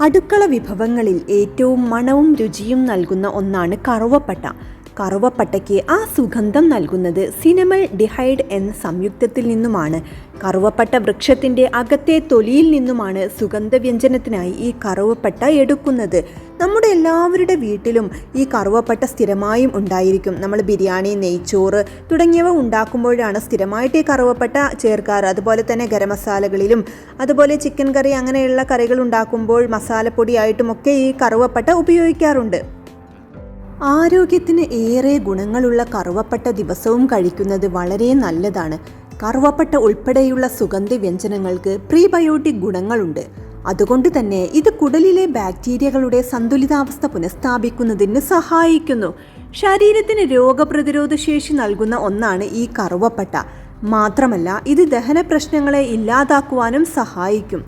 അടുക്കള വിഭവങ്ങളിൽ ഏറ്റവും മണവും രുചിയും നൽകുന്ന ഒന്നാണ് കറുവപ്പട്ട. കറുവപ്പട്ടയ്ക്ക് ആ സുഗന്ധം നൽകുന്നത് സിനമൽ ഡിഹൈഡ് എന്ന സംയുക്തത്തിൽ നിന്നുമാണ്. കറുവപ്പട്ട വൃക്ഷത്തിന്റെ അകത്തെ തൊലിയിൽ നിന്നുമാണ് സുഗന്ധവ്യഞ്ജനത്തിനായി ഈ കറുവപ്പട്ട എടുക്കുന്നത്. നമ്മുടെ എല്ലാവരുടെ വീട്ടിലും ഈ കറുവപ്പട്ട സ്ഥിരമായും ഉണ്ടായിരിക്കും. നമ്മൾ ബിരിയാണി നെയ്ച്ചോറ് തുടങ്ങിയവ ഉണ്ടാക്കുമ്പോഴാണ് സ്ഥിരമായിട്ട് ഈ കറുവപ്പട്ട ചേർക്കാറ്. അതുപോലെ തന്നെ ഗരം മസാലകളിലും അതുപോലെ ചിക്കൻ കറി അങ്ങനെയുള്ള കറികൾ ഉണ്ടാക്കുമ്പോൾ മസാലപ്പൊടിയായിട്ടുമൊക്കെ ഈ കറുവപ്പട്ട ഉപയോഗിക്കാറുണ്ട്. ആരോഗ്യത്തിന് ഏറെ ഗുണങ്ങളുള്ള കറുവപ്പട്ട ദിവസവും കഴിക്കുന്നത് വളരെ നല്ലതാണ്. കറുവപ്പട്ട ഉൾപ്പെടെയുള്ള സുഗന്ധ വ്യഞ്ജനങ്ങൾക്ക് പ്രീബയോട്ടിക് ഗുണങ്ങളുണ്ട്. അതുകൊണ്ട് തന്നെ ഇത് കുടലിലെ ബാക്ടീരിയകളുടെ സന്തുലിതാവസ്ഥ പുനഃസ്ഥാപിക്കുന്നതിന് സഹായിക്കുന്നു. ശരീരത്തിന് രോഗപ്രതിരോധ ശേഷി നൽകുന്ന ഒന്നാണ് ഈ കറുവപ്പട്ട. മാത്രമല്ല ഇത് ദഹന പ്രശ്നങ്ങളെ ഇല്ലാതാക്കുവാനും സഹായിക്കും.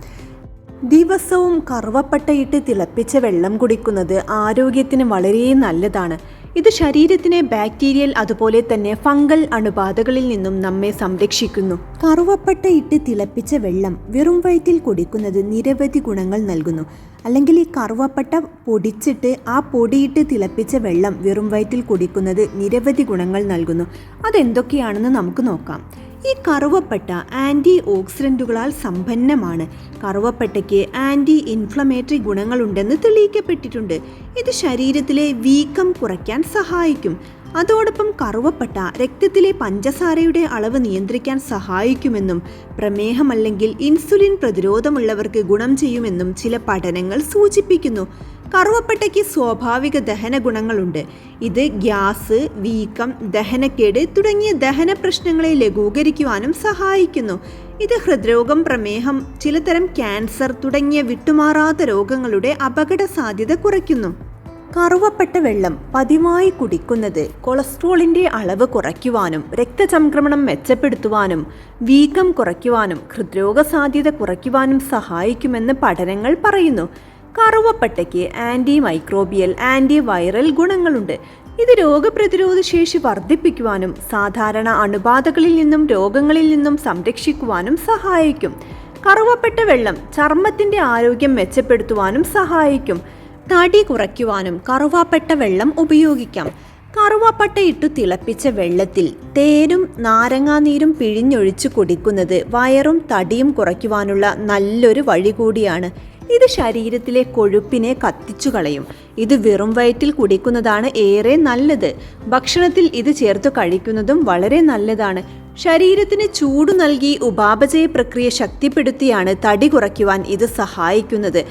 ദിവസവും കറുവപ്പട്ടയിട്ട് തിളപ്പിച്ച വെള്ളം കുടിക്കുന്നത് ആരോഗ്യത്തിന് വളരെ നല്ലതാണ്. ഇത് ശരീരത്തിനെ ബാക്ടീരിയൽ അതുപോലെ തന്നെ ഫംഗൽ അണുബാധകളിൽ നിന്നും നമ്മെ സംരക്ഷിക്കുന്നു. കറുവപ്പട്ട ഇട്ട് തിളപ്പിച്ച വെള്ളം വെറും വയറ്റിൽ കുടിക്കുന്നത് നിരവധി ഗുണങ്ങൾ നൽകുന്നു. അല്ലെങ്കിൽ ഈ കറുവപ്പട്ട പൊടിച്ചിട്ട് ആ പൊടിയിട്ട് തിളപ്പിച്ച വെള്ളം വെറും വയറ്റിൽ കുടിക്കുന്നത് നിരവധി ഗുണങ്ങൾ നൽകുന്നു. അതെന്തൊക്കെയാണെന്ന് നമുക്ക് നോക്കാം. ഈ കറുവപ്പട്ട ആന്റി ഓക്സിഡന്റുകളാൽ സമ്പന്നമാണ്. കറുവപ്പട്ടയ്ക്ക് ആന്റി ഇൻഫ്ലമേറ്ററി ഗുണങ്ങളുണ്ടെന്ന് തെളിയിക്കപ്പെട്ടിട്ടുണ്ട്. ഇത് ശരീരത്തിലെ വീക്കം കുറയ്ക്കാൻ സഹായിക്കും. അതോടൊപ്പം കറുവപ്പട്ട രക്തത്തിലെ പഞ്ചസാരയുടെ അളവ് നിയന്ത്രിക്കാൻ സഹായിക്കുമെന്നും പ്രമേഹമല്ലെങ്കിൽ ഇൻസുലിൻ പ്രതിരോധമുള്ളവർക്ക് ഗുണം ചെയ്യുമെന്നും ചില പഠനങ്ങൾ സൂചിപ്പിക്കുന്നു. കറുവപ്പട്ടയ്ക്ക് സ്വാഭാവിക ദഹന ഗുണങ്ങളുണ്ട്. ഇത് ഗ്യാസ് വീക്കം ദഹനക്കേട് തുടങ്ങിയ ദഹന പ്രശ്നങ്ങളെ ലഘൂകരിക്കുവാനും സഹായിക്കുന്നു. ഇത് ഹൃദ്രോഗം പ്രമേഹം ചിലതരം ക്യാൻസർ തുടങ്ങിയ വിട്ടുമാറാത്ത രോഗങ്ങളുടെ അപകട സാധ്യത കുറയ്ക്കുന്നു. കറുവപ്പെട്ട വെള്ളം പതിവായി കുടിക്കുന്നത് കൊളസ്ട്രോളിന്റെ അളവ് കുറയ്ക്കുവാനും രക്തചംക്രമണം മെച്ചപ്പെടുത്തുവാനും വീക്കം കുറയ്ക്കുവാനും ഹൃദ്രോഗ സാധ്യത കുറയ്ക്കുവാനും സഹായിക്കുമെന്ന് പഠനങ്ങൾ പറയുന്നു. കറുവപ്പട്ടയ്ക്ക് ആന്റി മൈക്രോബിയൽ ആന്റി വൈറൽ ഗുണങ്ങളുണ്ട്. ഇത് രോഗപ്രതിരോധ ശേഷി വർദ്ധിപ്പിക്കുവാനും സാധാരണ അണുബാധകളിൽ നിന്നും രോഗങ്ങളിൽ നിന്നും സംരക്ഷിക്കുവാനും സഹായിക്കും. കറുവപ്പെട്ട വെള്ളം ചർമ്മത്തിന്റെ ആരോഗ്യം മെച്ചപ്പെടുത്തുവാനും സഹായിക്കും. തടി കുറയ്ക്കുവാനും കറുവാപ്പട്ട വെള്ളം ഉപയോഗിക്കാം. കറുവാപ്പട്ട ഇട്ടു തിളപ്പിച്ച വെള്ളത്തിൽ തേനും നാരങ്ങാനീരും പിഴിഞ്ഞൊഴിച്ചു കുടിക്കുന്നത് വയറും തടിയും കുറയ്ക്കുവാനുള്ള നല്ലൊരു വഴി കൂടിയാണ്. ഇത് ശരീരത്തിലെ കൊഴുപ്പിനെ കത്തിച്ചു കളയും. ഇത് വെറും വയറ്റിൽ കുടിക്കുന്നതാണ് ഏറെ നല്ലത്. ഭക്ഷണത്തിൽ ഇത് ചേർത്ത് കഴിക്കുന്നതും വളരെ നല്ലതാണ്. ശരീരത്തിന് ചൂട് നൽകി ഉപാപചയ പ്രക്രിയ ശക്തിപ്പെടുത്തിയാണ് തടി കുറയ്ക്കുവാൻ ഇത് സഹായിക്കുന്നത്.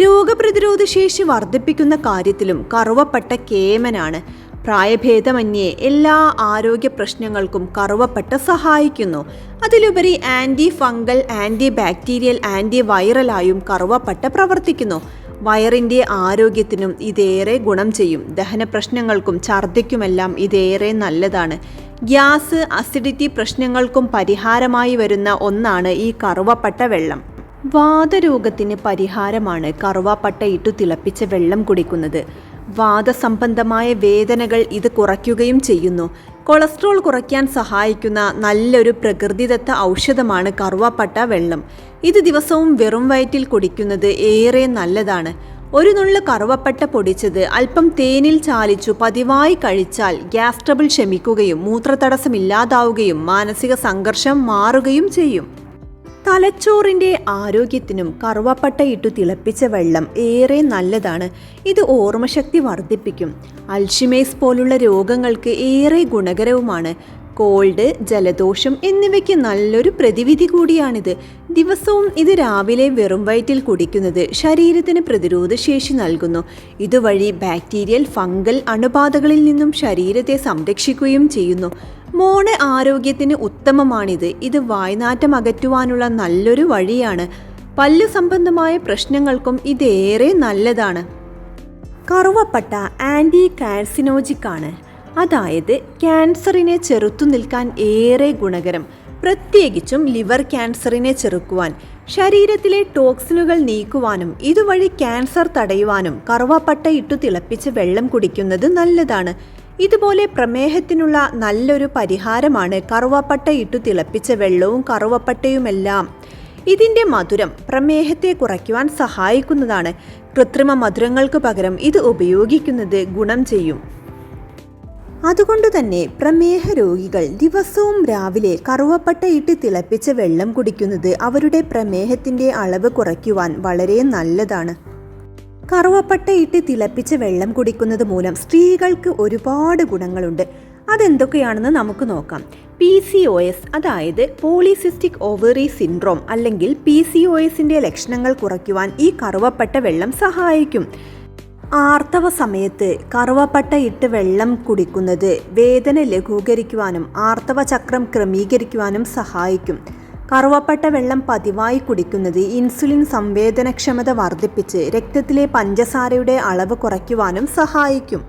രോഗപ്രതിരോധ ശേഷി വർദ്ധിപ്പിക്കുന്ന കാര്യത്തിലും കറുവപ്പെട്ട കേമനാണ്. പ്രായഭേദമന്യേ എല്ലാ ആരോഗ്യ പ്രശ്നങ്ങൾക്കും കറുവപ്പട്ട സഹായിക്കുന്നു. അതിലുപരി anti fungal anti bacterial anti വൈറലായും കറുവപ്പട്ട പ്രവർത്തിക്കുന്നു. വയറിന്റെ ആരോഗ്യത്തിനും ഇതേറെ ഗുണം ചെയ്യും. ദഹന പ്രശ്നങ്ങൾക്കും ഛർദ്ദിക്കുമെല്ലാം ഇതേറെ നല്ലതാണ്. ഗ്യാസ് അസിഡിറ്റി പ്രശ്നങ്ങൾക്കും പരിഹാരമായി വരുന്ന ഒന്നാണ് ഈ കറുവപ്പട്ട വെള്ളം. വാതരോഗത്തിന് പരിഹാരമാണ് കറുവാപ്പട്ട ഇട്ടു തിളപ്പിച്ച വെള്ളം കുടിക്കുന്നത്. വാദസംബന്ധമായ വേദനകൾ ഇത് കുറയ്ക്കുകയും ചെയ്യുന്നു. കൊളസ്ട്രോൾ കുറയ്ക്കാൻ സഹായിക്കുന്ന നല്ലൊരു പ്രകൃതിദത്ത ഔഷധമാണ് കറുവാപ്പട്ട വെള്ളം. ഇത് ദിവസവും വെറും വയറ്റിൽ കുടിക്കുന്നത് ഏറെ നല്ലതാണ്. ഒരു നുള്ളു കറുവപ്പട്ട പൊടിച്ചത് അല്പം തേനിൽ ചാലിച്ചു പതിവായി കഴിച്ചാൽ ഗ്യാസ് ട്രബിൾ ശമിക്കുകയും മൂത്രതടസ്സമില്ലാതാവുകയും മാനസിക സംഘർഷം മാറുകയും ചെയ്യും. തലച്ചോറിന്റെ ആരോഗ്യത്തിനും കറുവപ്പട്ട ഇട്ടു തിളപ്പിച്ച വെള്ളം ഏറെ നല്ലതാണ്. ഇത് ഓർമ്മശക്തി വർദ്ധിപ്പിക്കും. അൽഷിമേസ് പോലുള്ള രോഗങ്ങൾക്ക് ഏറെ ഗുണകരവുമാണ്. കോൾഡ് ജലദോഷം എന്നിവയ്ക്ക് നല്ലൊരു പ്രതിവിധി കൂടിയാണിത്. ദിവസവും ഇത് രാവിലെ വെറും വയറ്റിൽ കുടിക്കുന്നത് ശരീരത്തിന് പ്രതിരോധശേഷി നൽകുന്നു. ഇതുവഴി ബാക്ടീരിയൽ ഫംഗൽ അണുബാധകളിൽ നിന്നും ശരീരത്തെ സംരക്ഷിക്കുകയും ചെയ്യുന്നു. മോണ ആരോഗ്യത്തിന് ഉത്തമമാണിത്. ഇത് വായ്നാറ്റം അകറ്റുവാനുള്ള നല്ലൊരു വഴിയാണ്. പല്ലു സംബന്ധമായ പ്രശ്നങ്ങൾക്കും ഇതേറെ നല്ലതാണ്. കറുവപ്പട്ട ആന്റി കാൻസിനോജിക് ആണ് അതായത് ക്യാൻസറിനെ ചെറുത്തു നിൽക്കാൻ ഏറെ ഗുണകരം. പ്രത്യേകിച്ചും ലിവർ ക്യാൻസറിനെ ചെറുക്കുവാൻ. ശരീരത്തിലെ ടോക്സിനുകൾ നീക്കുവാനും ഇതുവഴി ക്യാൻസർ തടയുവാനും കറുവപ്പട്ട ഇട്ടു തിളപ്പിച്ച് വെള്ളം കുടിക്കുന്നത് നല്ലതാണ്. ഇതുപോലെ പ്രമേഹത്തിനുള്ള നല്ലൊരു പരിഹാരമാണ് കറുവപ്പട്ട ഇട്ടു തിളപ്പിച്ച വെള്ളവും കറുവപ്പട്ടയുമെല്ലാം. ഇതിന്റെ മധുരം പ്രമേഹത്തെ കുറയ്ക്കുവാൻ സഹായിക്കുന്നതാണ്. കൃത്രിമ മധുരങ്ങൾക്ക് പകരം ഇത് ഉപയോഗിക്കുന്നത് ഗുണം ചെയ്യും. അതുകൊണ്ട് തന്നെ പ്രമേഹ രോഗികൾ ദിവസവും രാവിലെ കറുവപ്പട്ട ഇട്ട് തിളപ്പിച്ച വെള്ളം കുടിക്കുന്നത് അവരുടെ പ്രമേഹത്തിന്റെ അളവ് കുറയ്ക്കുവാൻ വളരെ നല്ലതാണ്. കറുവപ്പട്ട ഇട്ട് തിളപ്പിച്ച് വെള്ളം കുടിക്കുന്നത് മൂലം സ്ത്രീകൾക്ക് ഒരുപാട് ഗുണങ്ങളുണ്ട്. അതെന്തൊക്കെയാണെന്ന് നമുക്ക് നോക്കാം. പി സി ഒ എസ് അതായത് പോളിസിസ്റ്റിക് ഓവറി സിൻഡ്രോം അല്ലെങ്കിൽ പി സി ഒ എസിന്റെ ലക്ഷണങ്ങൾ കുറയ്ക്കുവാൻ ഈ കറുവപ്പട്ട വെള്ളം സഹായിക്കും. ആർത്തവ സമയത്ത് കറുവപ്പട്ട ഇട്ട് വെള്ളം കുടിക്കുന്നത് വേദന ലഘൂകരിക്കുവാനും ആർത്തവ ചക്രം ക്രമീകരിക്കുവാനും സഹായിക്കും. കറുവപ്പട്ട വെള്ളം പതിവായി കുടിക്കുന്നത് ഇൻസുലിൻ സംവേദനക്ഷമത വർദ്ധിപ്പിച്ച് രക്തത്തിലെ പഞ്ചസാരയുടെ അളവ് കുറയ്ക്കുവാനും സഹായിക്കും.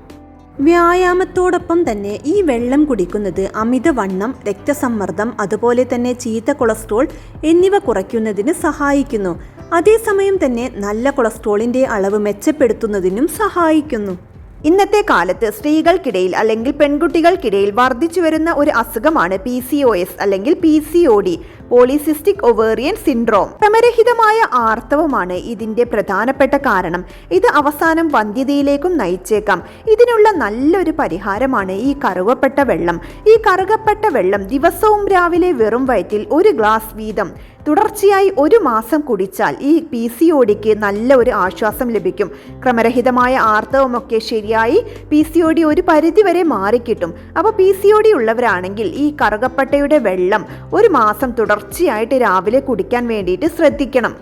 വ്യായാമത്തോടൊപ്പം തന്നെ ഈ വെള്ളം കുടിക്കുന്നത് അമിതവണ്ണം രക്തസമ്മർദ്ദം അതുപോലെ തന്നെ ചീത്ത കൊളസ്ട്രോൾ എന്നിവ കുറയ്ക്കുന്നതിന് സഹായിക്കുന്നു. അതേസമയം തന്നെ നല്ല കൊളസ്ട്രോളിന്റെ അളവ് മെച്ചപ്പെടുത്തുന്നതിനും സഹായിക്കുന്നു. ഇന്നത്തെ കാലത്ത് സ്ത്രീകൾക്കിടയിൽ അല്ലെങ്കിൽ പെൺകുട്ടികൾക്കിടയിൽ വർദ്ധിച്ചു വരുന്ന ഒരു അസുഖമാണ് പി സി ഒ എസ് അല്ലെങ്കിൽ P C O D. Polycystic ovarian syndrome. ക്രമരഹിതമായ ആർത്തവമാണ് ഇതിന്റെ പ്രധാനപ്പെട്ട കാരണം. ഇത് അവസാനം വന്ധ്യതയിലേക്കും നയിച്ചേക്കാം. ഇതിനുള്ള നല്ലൊരു പരിഹാരമാണ് ഈ കറുകപ്പെട്ട വെള്ളം. ഈ കറുകപ്പെട്ട വെള്ളം ദിവസവും രാവിലെ വെറും വയറ്റിൽ ഒരു ഗ്ലാസ് വീതം. തുടർച്ചയായി ഒരു മാസം കുടിച്ചാൽ ഈ പി സി ഒടിക്ക് നല്ല ഒരു ആശ്വാസം ലഭിക്കും. ക്രമരഹിതമായ ആർത്തവമൊക്കെ ശരിയായി പി സി ഒ ഡി ഒരു പരിധിവരെ മാറിക്കിട്ടും. അപ്പോൾ പി സി ഒ ഡി ഉള്ളവരാണെങ്കിൽ ഈ കറുകപ്പട്ടയുടെ വെള്ളം ഒരു മാസം തുടർച്ചയായിട്ട് രാവിലെ കുടിക്കാൻ വേണ്ടിയിട്ട് ശ്രദ്ധിക്കണം.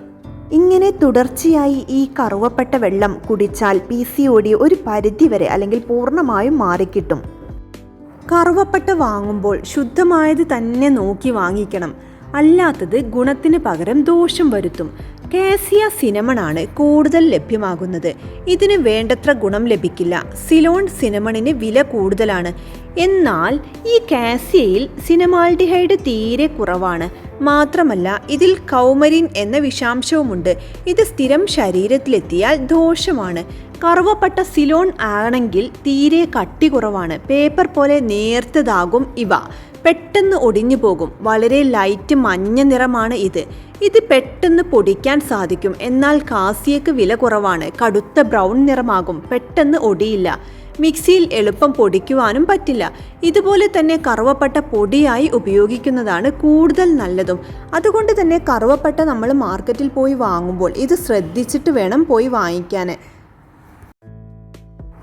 ഇങ്ങനെ തുടർച്ചയായി ഈ കറുവപ്പെട്ട വെള്ളം കുടിച്ചാൽ പി സി ഒ ഡി ഒരു പരിധിവരെ അല്ലെങ്കിൽ പൂർണമായും മാറിക്കിട്ടും. കറുവപ്പട്ട വാങ്ങുമ്പോൾ ശുദ്ധമായത് തന്നെ നോക്കി വാങ്ങിക്കണം. അല്ലാത്തത് ഗുണത്തിന് പകരം ദോഷം വരുത്തും. കാസിയ സിനമണാണ് കൂടുതൽ ലഭ്യമാകുന്നത്. ഇതിന് വേണ്ടത്ര ഗുണം ലഭിക്കില്ല. സിലോൺ സിനമണിന് വില കൂടുതലാണ്. എന്നാൽ ഈ കാസിയയിൽ സിനമാൾഡിഹൈഡ് തീരെ കുറവാണ്. മാത്രമല്ല ഇതിൽ കൗമരിൻ എന്ന വിഷാംശവുമുണ്ട്. ഇത് സ്ഥിരം ശരീരത്തിലെത്തിയാൽ ദോഷമാണ്. കറുവപ്പെട്ട സിലോൺ ആണെങ്കിൽ തീരെ കട്ടി കുറവാണ്. പേപ്പർ പോലെ നേർത്തതാകും ഇവ. പെട്ടെന്ന് ഒടിഞ്ഞു പോകും വളരെ ലൈറ്റ് മഞ്ഞ നിറമാണ് ഇത്. ഇത് പെട്ടെന്ന് പൊടിക്കാൻ സാധിക്കും. എന്നാൽ കാസിയക്ക് വില കുറവാണ്. കടുത്ത ബ്രൗൺ നിറമാകും. പെട്ടെന്ന് ഒടിയില്ല. മിക്സിയിൽ എളുപ്പം പൊടിക്കുവാനും പറ്റില്ല. ഇതുപോലെ തന്നെ കറുവപ്പട്ട പൊടിയായി ഉപയോഗിക്കുന്നതാണ് കൂടുതൽ നല്ലതും. അതുകൊണ്ട് തന്നെ കറുവപ്പട്ട നമ്മൾ മാർക്കറ്റിൽ പോയി വാങ്ങുമ്പോൾ ഇത് ശ്രദ്ധിച്ചിട്ട് വേണം പോയി വാങ്ങിക്കാൻ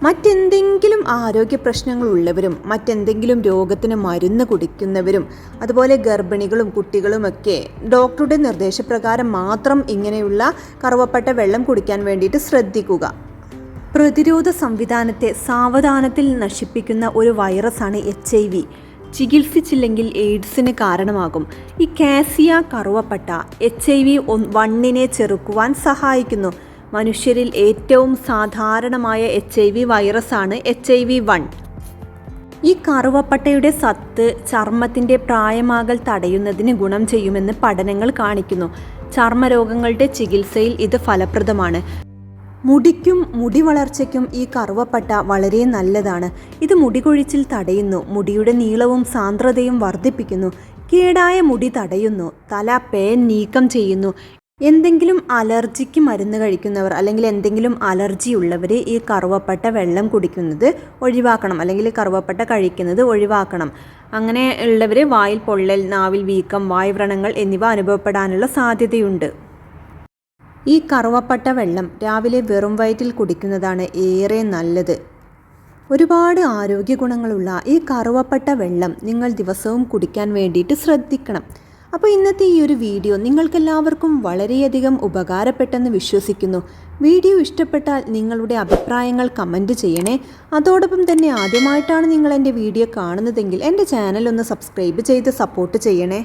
മറ്റെന്തെങ്കിലും ആരോഗ്യ പ്രശ്നങ്ങൾ ഉള്ളവരും മറ്റെന്തെങ്കിലും രോഗത്തിന് മരുന്ന് കുടിക്കുന്നവരും അതുപോലെ ഗർഭിണികളും കുട്ടികളുമൊക്കെ ഡോക്ടറുടെ നിർദ്ദേശപ്രകാരം മാത്രം ഇങ്ങനെയുള്ള കറുവപ്പട്ട വെള്ളം കുടിക്കാൻ വേണ്ടിയിട്ട് ശ്രദ്ധിക്കുക. പ്രതിരോധ സംവിധാനത്തെ സാവധാനത്തിൽ നശിപ്പിക്കുന്ന ഒരു വൈറസാണ് എച്ച് ഐ വി. ചികിത്സിച്ചില്ലെങ്കിൽ എയ്ഡ്സിന് കാരണമാകും. ഈ കാസിയ കറുവപ്പട്ട എച്ച് ഐ വി വണ്ണിനെ ചെറുക്കുവാൻ സഹായിക്കുന്നു. മനുഷ്യരിൽ ഏറ്റവും സാധാരണമായ എച്ച് ഐ വി വൈറസാണ് എച്ച് ഐ വി വൺ. ഈ കറുവപ്പട്ടയുടെ സത്ത് ചർമ്മത്തിന്റെ പ്രായമാകൽ തടയുന്നതിന് ഗുണം ചെയ്യുമെന്ന് പഠനങ്ങൾ കാണിക്കുന്നു. ചർമ്മരോഗങ്ങളുടെ ചികിത്സയിൽ ഇത് ഫലപ്രദമാണ്. മുടിക്കും മുടി വളർച്ചയ്ക്കും ഈ കറുവപ്പട്ട വളരെ നല്ലതാണ്. ഇത് മുടി കൊഴിച്ചിൽ തടയുന്നു മുടിയുടെ നീളവും സാന്ദ്രതയും വർദ്ധിപ്പിക്കുന്നു കേടായ മുടി തടയുന്നു തല പേൻ നീക്കം ചെയ്യുന്നു. എന്തെങ്കിലും അലർജിക്ക് മരുന്ന് കഴിക്കുന്നവർ അല്ലെങ്കിൽ എന്തെങ്കിലും അലർജി ഉള്ളവർ ഈ കറുവപ്പട്ട വെള്ളം കുടിക്കുന്നത് ഒഴിവാക്കണം. അല്ലെങ്കിൽ കറുവപ്പട്ട കഴിക്കുന്നത് ഒഴിവാക്കണം. അങ്ങനെ ഉള്ളവർ വായിൽ പൊള്ളൽ നാവിൽ വീക്കം വായുവ്രണങ്ങൾ എന്നിവ അനുഭവപ്പെടാനുള്ള സാധ്യതയുണ്ട്. ഈ കറുവപ്പട്ട വെള്ളം രാവിലെ വെറും വയറ്റിൽ കുടിക്കുന്നതാണ് ഏറെ നല്ലത്. ഒരുപാട് ആരോഗ്യ ഗുണങ്ങളുള്ള ഈ കറുവപ്പട്ട വെള്ളം നിങ്ങൾ ദിവസവും കുടിക്കാൻ വേണ്ടിയിട്ട് ശ്രദ്ധിക്കണം. അപ്പോൾ ഇന്നത്തെ ഈ ഒരു വീഡിയോ നിങ്ങൾക്കെല്ലാവർക്കും വളരെയധികം ഉപകാരപ്പെട്ടെന്ന് വിശ്വസിക്കുന്നു. വീഡിയോ ഇഷ്ടപ്പെട്ടാൽ നിങ്ങളുടെ അഭിപ്രായങ്ങൾ കമന്റ് ചെയ്യണേ. അതോടൊപ്പം തന്നെ ആദ്യമായിട്ടാണ് നിങ്ങൾ എന്റെ വീഡിയോ കാണുന്നതെങ്കിൽ എന്റെ ചാനൽ ഒന്ന് സബ്സ്ക്രൈബ് ചെയ്ത് സപ്പോർട്ട് ചെയ്യണേ.